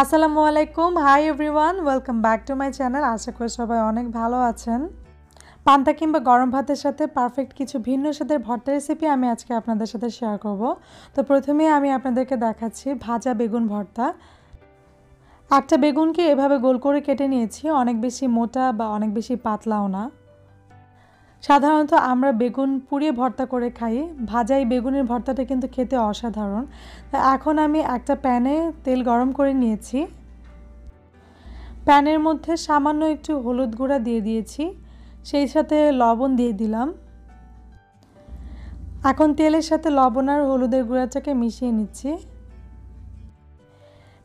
আসসালামু আলাইকুম। Hi everyone welcome back to my channel আশা করি সবাই অনেক ভালো আছেন। পান্তা কিংবা গরম ভাতের সাথে পারফেক্ট কিছু ভিন্ন স্বাদের ভর্তা রেসিপি আমি আজকে আপনাদের সাথে শেয়ার করব। তো প্রথমেই আমি আপনাদেরকে দেখাচ্ছি ভাজা বেগুন ভর্তা। একটা বেগুনকে এভাবে গোল করে কেটে নিয়েছি, অনেক বেশি মোটা বা অনেক বেশি পাতলাও না। সাধারণত আমরা বেগুন পুড়িয়ে ভর্তা করে খাই। ভাজা এই বেগুনের ভর্তাটা কিন্তু খেতে অসাধারণ। এখন আমি একটা প্যানে তেল গরম করে নিয়েছি। প্যানের মধ্যে সামান্য একটু হলুদ গুঁড়া দিয়ে দিয়েছি। সেই সাথে লবণ দিয়ে দিলাম। এখন তেলের সাথে লবণ আর হলুদের গুঁড়াটাকে মিশিয়ে নিচ্ছি।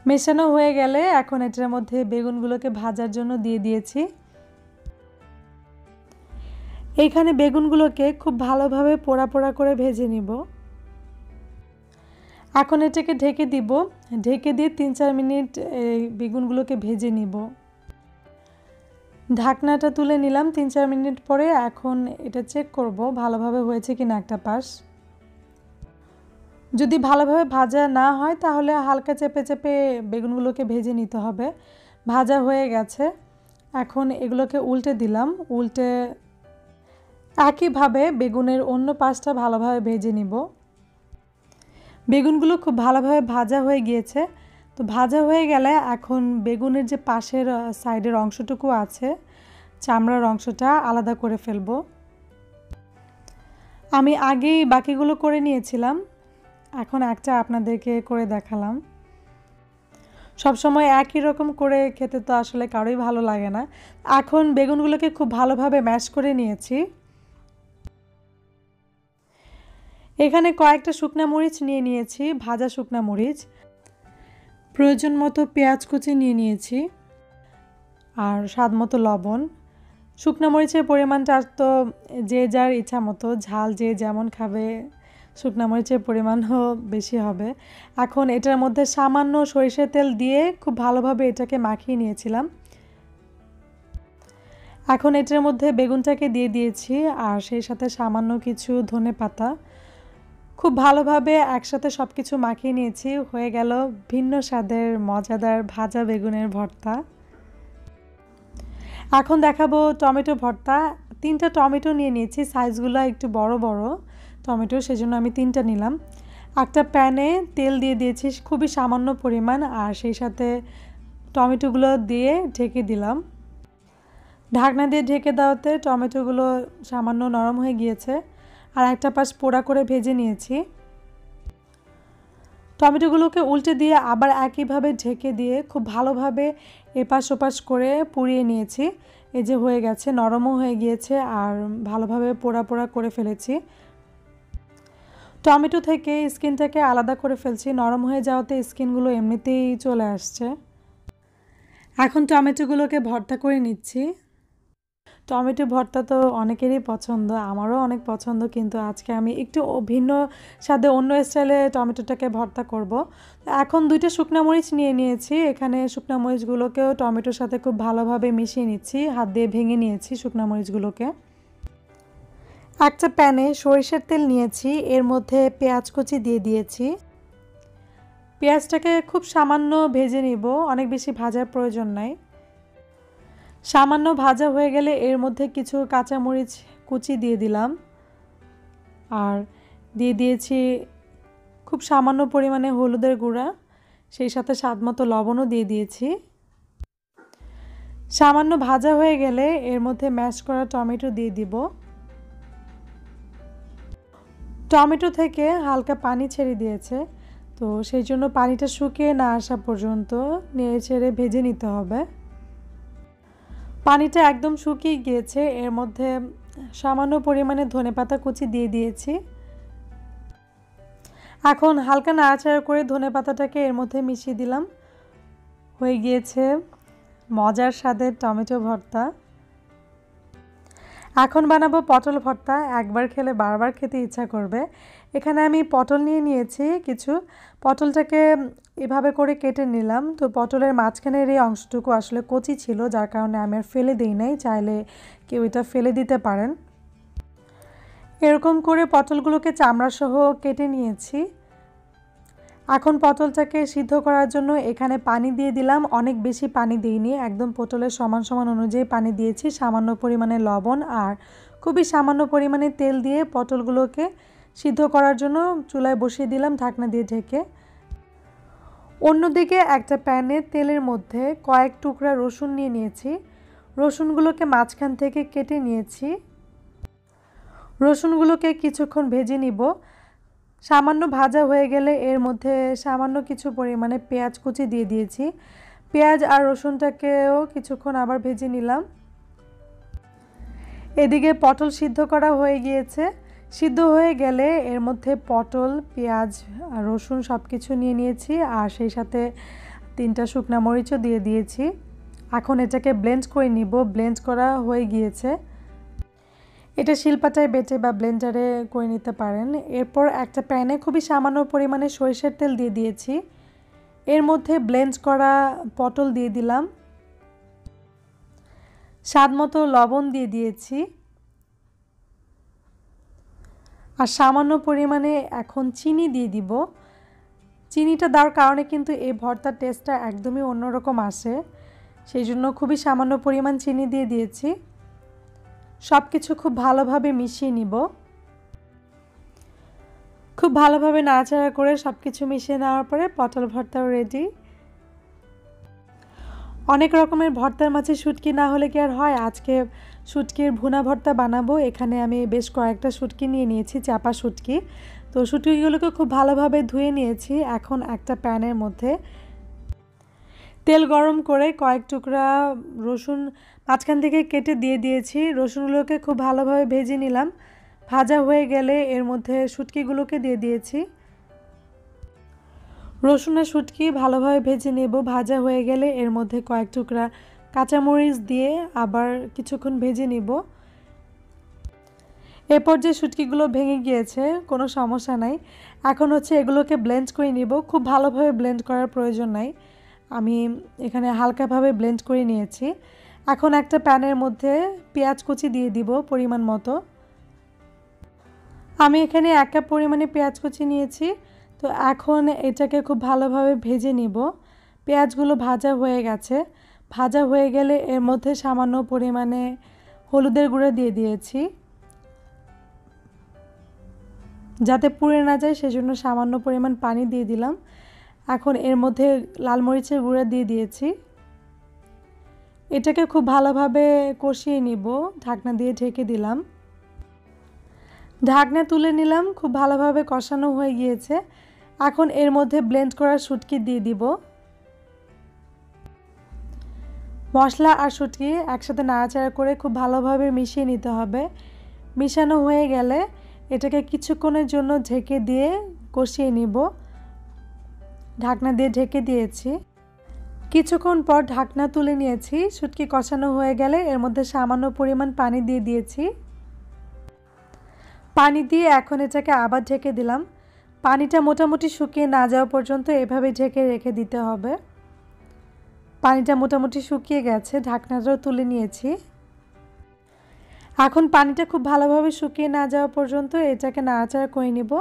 মেশানো হয়ে গেলে এখন এটার মধ্যে বেগুনগুলোকে ভাজার জন্য দিয়ে দিয়েছি। এইখানে বেগুনগুলোকে খুব ভালোভাবে পোড়া পোড়া করে ভেজে নিব। এখন এটাকে ঢেকে দিব। ঢেকে দিয়ে তিন চার মিনিট এই বেগুনগুলোকে ভেজে নিব। ঢাকনাটা তুলে নিলাম তিন চার মিনিট পরে। এখন এটা চেক করব ভালোভাবে হয়েছে কি না একটা পাশ। যদি ভালোভাবে ভাজা না হয় তাহলে হালকা চেপে চেপে বেগুনগুলোকে ভেজে নিতে হবে। ভাজা হয়ে গেছে। এখন এগুলোকে উল্টে দিলাম। উল্টে একইভাবে বেগুনের অন্য পাশটা ভালোভাবে ভেজে নিব। বেগুনগুলো খুব ভালোভাবে ভাজা হয়ে গিয়েছে। তো ভাজা হয়ে গেলে এখন বেগুনের যে পাশের সাইডের অংশটুকু আছে, চামড়ার অংশটা আলাদা করে ফেলব। আমি আগেই বাকিগুলো করে নিয়েছিলাম। এখন একটা আপনাদেরকে করে দেখালাম। সবসময় একই রকম করে খেতে তো আসলে কারোই ভালো লাগে না। এখন বেগুনগুলোকে খুব ভালোভাবে ম্যাশ করে নিয়েছি। এখানে কয়েকটা শুকনা মরিচ নিয়ে নিয়েছি, ভাজা শুকনা মরিচ, প্রয়োজন মতো পেঁয়াজ কুচি নিয়ে নিয়েছি, আর স্বাদ মতো লবণ। শুকনো মরিচের পরিমাণটা তো যে যার ইচ্ছা মতো, ঝাল যে যেমন খাবে, শুকনো মরিচের পরিমাণও বেশি হবে। এখন এটার মধ্যে সামান্য সরিষার তেল দিয়ে খুব ভালোভাবে এটাকে মাখিয়ে নিয়েছিলাম। এখন এটার মধ্যে বেগুনটাকে দিয়ে দিয়েছি, আর সেই সাথে সামান্য কিছু ধনে পাতা খুব ভালোভাবে একসাথে সব কিছু মাখিয়ে নিয়েছি। হয়ে গেল ভিন্ন স্বাদের, মজাদার ভাজা বেগুনের ভর্তা। এখন দেখাবো টমেটো ভর্তা। তিনটা টমেটো নিয়ে নিয়েছি, সাইজগুলো একটু বড় বড় টমেটো, সেজন্য আমি তিনটা নিলাম। একটা প্যানে তেল দিয়ে দিয়েছি, খুবই সামান্য পরিমাণ, আর সেই সাথে টমেটোগুলো দিয়ে ঢেকে দিলাম। ঢাকনা দিয়ে ঢেকে দেওয়াতে টমেটোগুলো সামান্য নরম হয়ে গিয়েছে। আর একটা পাশ পোড়া করে ভেজে নিয়েছি। টমেটোগুলোকে উল্টে দিয়ে আবার একইভাবে ঢেকে দিয়ে খুব ভালোভাবে এপাশ ওপাশ করে পুড়িয়ে নিয়েছি। এই যে হয়ে গেছে, নরমও হয়ে গিয়েছে আর ভালোভাবে পোড়া পোড়া করে ফেলেছি। টমেটো থেকে স্কিনটাকে আলাদা করে ফেলছি, নরম হয়ে যাওয়াতে স্কিনগুলো এমনিতেই চলে আসছে। এখন টমেটোগুলোকে ভর্তা করে নিচ্ছি। টমেটো ভর্তা তো অনেকেরই পছন্দ, আমারও অনেক পছন্দ, কিন্তু আজকে আমি একটু ভিন্ন স্বাদে অন্য স্টাইলে টমেটোটাকে ভর্তা করব। এখন দুইটা শুকনো মরিচ নিয়ে নিয়েছি, এখানে শুকনো মরিচগুলোকেও টমেটোর সাথে খুব ভালোভাবে মিশিয়ে নিচ্ছি, হাত দিয়ে ভেঙে নিয়েছি শুকনো মরিচগুলোকে। একটা প্যানে সরিষার তেল নিয়েছি, এর মধ্যে পেঁয়াজ কুচি দিয়ে দিয়েছি। পেঁয়াজটাকে খুব সামান্য ভেজে নিব, অনেক বেশি ভাজার প্রয়োজন নাই। সামান্য ভাজা হয়ে গেলে এর মধ্যে কিছু কাঁচামরিচ কুচি দিয়ে দিলাম। আর দিয়ে দিয়েছি খুব সামান্য পরিমাণে হলুদের গুঁড়া, সেই সাথে স্বাদ মতো লবণও দিয়ে দিয়েছি। সামান্য ভাজা হয়ে গেলে এর মধ্যে ম্যাশ করা টমেটো দিয়ে দিব। টমেটো থেকে হালকা পানি ছেড়ে দিয়েছে, তো সেই জন্য পানিটা শুকিয়ে না আসা পর্যন্ত নেড়ে ছেড়ে ভেজে নিতে হবে। পানিটা একদম শুকিয়ে গিয়েছে। এর মধ্যে সামান্য পরিমাণে ধনে পাতা কুচি দিয়ে দিয়েছি। এখন হালকা নাড়াচাড়া করে ধনে পাতাটাকে এর মধ্যে মিশিয়ে দিলাম। হয়ে গিয়েছে মজার স্বাদের টমেটো ভর্তা। এখন বানাবো পটল ভর্তা। একবার খেলে বারবার খেতে ইচ্ছা করবে। এখানে আমি পটল নিয়ে নিয়েছি কিছু। পটলটাকে এভাবে করে কেটে নিলাম। তো পটলের মাঝখানের এই অংশটুকু আসলে কচি ছিল, যার কারণে আমি আর ফেলে দিই নাই। চাইলে কেউ এটা ফেলে দিতে পারেন। এরকম করে পটলগুলোকে চামড়াসহ কেটে নিয়েছি। এখন পটলটাকে সিদ্ধ করার জন্য এখানে পানি দিয়ে দিলাম। অনেক বেশি পানি দিইনি। একদম পটলের সমান সমান অনুযায়ী পানি দিয়েছি। সামান্য পরিমাণে লবণ আর খুবই সামান্য পরিমাণে তেল দিয়ে পটলগুলোকে সিদ্ধ করার জন্য চুলায় বসিয়ে দিলাম ঢাকনা দিয়ে ঢেকে। অন্যদিকে একটা প্যানে তেলের মধ্যে কয়েক টুকরা রসুন নিয়ে নিয়েছি। রসুনগুলোকে মাঝখান থেকে কেটে নিয়েছি। রসুনগুলোকে কিছুক্ষণ ভেজে নিব। সামান্য ভাজা হয়ে গেলে এর মধ্যে সামান্য কিছু পরিমাণে পেঁয়াজ কুচি দিয়ে দিয়েছি। পেঁয়াজ আর রসুনটাকেও কিছুক্ষণ আবার ভেজে নিলাম। এদিকে পটল সিদ্ধ করা হয়ে গিয়েছে। সিদ্ধ হয়ে গেলে এর মধ্যে পটল, পেঁয়াজ রসুন সব কিছু নিয়ে নিয়েছি আর সেই সাথে তিনটা শুকনা মরিচও দিয়ে দিয়েছি। এখন এটাকে ব্লেন্ড করে নিব। ব্লেন্ড করা হয়ে গিয়েছে। এটা শিলপাটায় বেটে বা ব্লেন্ডারে করে নিতে পারেন। এরপর একটা প্যানে খুবই সামান্য পরিমাণে সরিষার তেল দিয়ে দিয়েছি। এর মধ্যে ব্লেন্ড করা পটল দিয়ে দিলাম। স্বাদ মতো লবণ দিয়ে দিয়েছি। আর সামান্য পরিমাণে এখন চিনি দিয়ে দিব। চিনিটা দেওয়ার কারণে কিন্তু এই ভর্তার টেস্টটা একদমই অন্যরকম আসে। সেই জন্য খুবই সামান্য পরিমাণ চিনি দিয়ে দিয়েছি। সব কিছু খুব ভালোভাবে মিশিয়ে নিব। খুব ভালোভাবে নাড়াচাড়া করে সব কিছু মিশিয়ে নেওয়ার পরে পটল ভর্তাও রেডি অনেক রকমের ভর্তার মাঝে শুটকি না হলে কি আর হয়? আজকে শুটকির ভুনা ভর্তা বানাবো। এখানে আমি বেশ কয়েকটা শুটকি নিয়ে নিয়েছি, চাপা শুটকি। তো শুটকিগুলোকে খুব ভালোভাবে ধুয়ে নিয়েছি। এখন একটা প্যানের মধ্যে তেল গরম করে কয়েক টুকরা রসুন মাঝখান থেকে কেটে দিয়ে দিয়েছি। রসুনগুলোকে খুব ভালোভাবে ভেজে নিলাম। ভাজা হয়ে গেলে এর মধ্যে শুটকিগুলোকে দিয়ে দিয়েছি। রসুন আর শুটকি ভালোভাবে ভেজে নেব। ভাজা হয়ে গেলে এর মধ্যে কয়েক টুকরা কাঁচামরিচ দিয়ে আবার কিছুক্ষণ ভেজে নিব। এরপর যে শুটকিগুলো ভেঙে গিয়েছে, কোনো সমস্যা নাই। এখন হচ্ছে এগুলোকে ব্লেন্ড করে নিব। খুব ভালোভাবে ব্লেন্ড করার প্রয়োজন নাই। আমি এখানে হালকাভাবে ব্লেন্ড করে নিয়েছি। এখন একটা প্যানের মধ্যে পেঁয়াজ কুচি দিয়ে দিব পরিমাণ মতো। আমি এখানে এক কাপ পরিমাণে পেঁয়াজ কুচি নিয়েছি। তো এখন এটাকে খুব ভালোভাবে ভেজে নিব। পেঁয়াজগুলো ভাজা হয়ে গেছে। ভাজা হয়ে গেলে এর মধ্যে সামান্য পরিমাণে হলুদের গুঁড়ো দিয়ে দিয়েছি। যাতে পুড়ে না যায়, সেজন্য সামান্য পরিমাণ পানি দিয়ে দিলাম। এখন এর মধ্যে লাল মরিচের গুঁড়া দিয়ে দিয়েছি। এটাকে খুব ভালোভাবে কষিয়ে নিব, ঢাকনা দিয়ে ঢেকে দিলাম। ঢাকনা তুলে নিলাম, খুব ভালোভাবে কষানো হয়ে গিয়েছে। এখন এর মধ্যে ব্লেন্ড করা শুটকি দিয়ে দিব। মশলা আর শুটকি একসাথে নাড়াচাড়া করে খুব ভালোভাবে মিশিয়ে নিতে হবে। মিশানো হয়ে গেলে এটাকে কিছুক্ষণের জন্য ঢেকে দিয়ে কষিয়ে নিব। ঢাকনা দিয়ে ঢেকে দিয়েছি। কিছুক্ষণ পর ঢাকনা তুলে নিয়েছি। শুটকি কষানো হয়ে গেলে এর মধ্যে সামান্য পরিমাণ পানি দিয়ে দিয়েছি। পানি দিয়ে এখন এটাকে আবার ঢেকে দিলাম। পানিটা মোটামুটি শুকিয়ে না যাওয়া পর্যন্ত এভাবে ঢেকে রেখে দিতে হবে। পানিটা মোটামুটি শুকিয়ে গেছে, ঢাকনাটাও তুলে নিয়েছি। এখন পানিটা খুব ভালোভাবে শুকিয়ে না যাওয়া পর্যন্ত এটাকে নাড়াচাড়া করে নিব।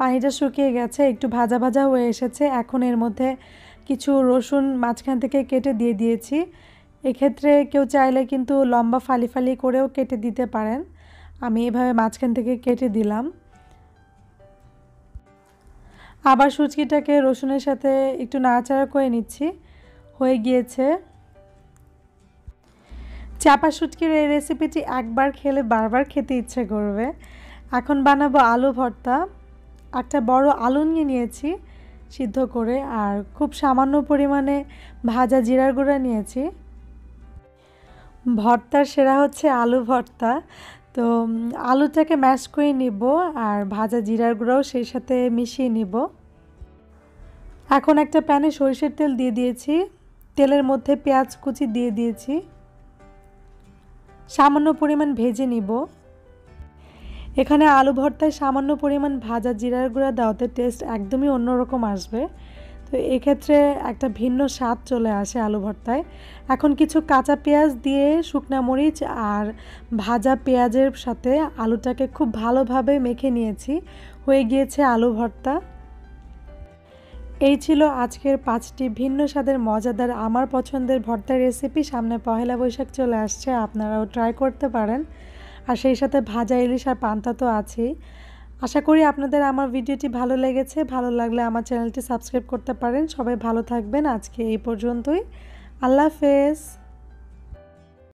পানিটা শুকিয়ে গেছে, একটু ভাজা ভাজা হয়ে এসেছে। এখন এর মধ্যে কিছু রসুন মাঝখান থেকে কেটে দিয়ে দিয়েছি। এক্ষেত্রে কেউ চাইলে কিন্তু লম্বা ফালি ফালি করেও কেটে দিতে পারেন। আমি এভাবে মাঝখান থেকে কেটে দিলাম। আবার সুচকিটাকে রসুনের সাথে একটু নাড়াচাড়া করে নিচ্ছি। হয়ে গিয়েছে। চাপা শুটকির এই রেসিপিটি একবার খেলে বারবার খেতে ইচ্ছে করবে। এখন বানাবো আলু ভর্তা। একটা বড় আলু নিয়ে নিয়েছি সিদ্ধ করে, আর খুব সামান্য পরিমাণে ভাজা জিরার গুঁড়া নিয়েছি। ভর্তার সেরা হচ্ছে আলু ভর্তা। তো আলুটাকে ম্যাশ করে নিব, আর ভাজা জিরার গুঁড়াও সেই সাথে মিশিয়ে নিব। এখন একটা প্যানে সরিষার তেল দিয়ে দিয়েছি। তেলের মধ্যে পেঁয়াজ কুচি দিয়ে দিয়েছি। সামান্য পরিমাণ ভেজে নিব। এখানে আলু ভর্তায় সামান্য পরিমাণ ভাজা জিরার গুঁড়া দেওয়াতে টেস্ট একদমই অন্যরকম আসবে। তো এক্ষেত্রে একটা ভিন্ন স্বাদ চলে আসে আলু ভর্তায়। এখন কিছু কাঁচা পেঁয়াজ দিয়ে শুকনা মরিচ আর ভাজা পেঁয়াজের সাথে আলুটাকে খুব ভালোভাবে মেখে নিয়েছি। হয়ে গিয়েছে আলু ভর্তা। এই ছিল আজকের পাঁচটি ভিন্ন স্বাদের মজাদার আমার পছন্দের ভর্তার রেসিপি সামনে পহেলা বৈশাখ চলে আসছে, আপনারাও ট্রাই করতে পারেন। আর সেই সাথে ভাজা ইলিশ আর পান্তা তো আছেই। আশা করি আপনাদের আমার ভিডিওটি ভালো লেগেছে। ভালো লাগলে আমার চ্যানেলটি সাবস্ক্রাইব করতে পারেন। সবাই ভালো থাকবেন। আজকে এই পর্যন্তই। আল্লাহ হাফেজ।